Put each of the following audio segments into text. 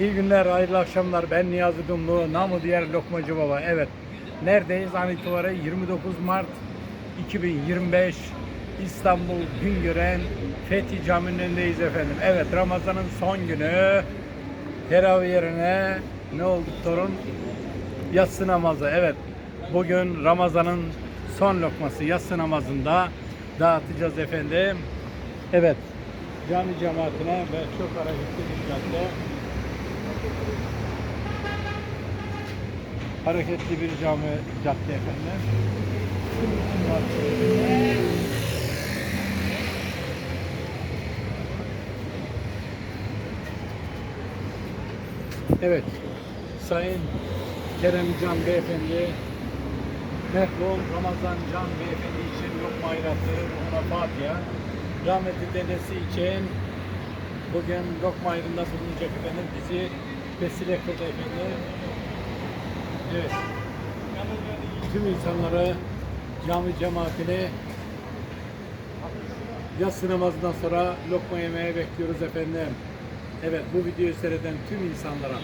İyi günler, hayırlı akşamlar. Ben Niyazi Dumlu, namı diğer Lokmacı Baba. Evet, neredeyiz? An itibariyle 29 Mart 2025 İstanbul Güngören Fethi Camii'nin önündeyiz efendim. Evet, Ramazan'ın son günü. Teravih yerine ne oldu torun? Yatsı namazı. Evet, bugün Ramazan'ın son lokması yatsı namazında dağıtacağız efendim. Evet, cami cemaatine ve çok hareketli cadde. Hareketli bir cami cadde efendim. Evet, Sayın Kerem Can Beyefendi, merhum Ramazan Can Beyefendi için lokma hayratı, ruhuna Fatiha. Rahmetli dedesi için bugün lokma ayrında bulunacak efendim. Bizi vesile kıldı efendim. Evet. Tüm insanları cami cemaatini yatsı namazından sonra lokma yemeye bekliyoruz efendim. Evet bu videoyu seyreden tüm insanlara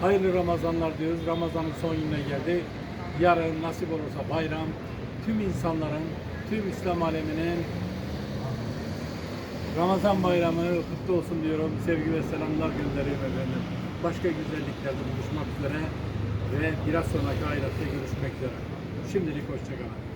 hayırlı Ramazanlar diyoruz. Ramazanın son gününe geldi. Yarın nasip olursa bayram tüm insanların, tüm İslam aleminin Ramazan bayramı kutlu olsun diyorum. Sevgi ve selamlar gönderiyorum efendim. Başka güzelliklerde buluşmak üzere ve biraz sonraki ayratta görüşmek üzere. Şimdilik hoşçakalın.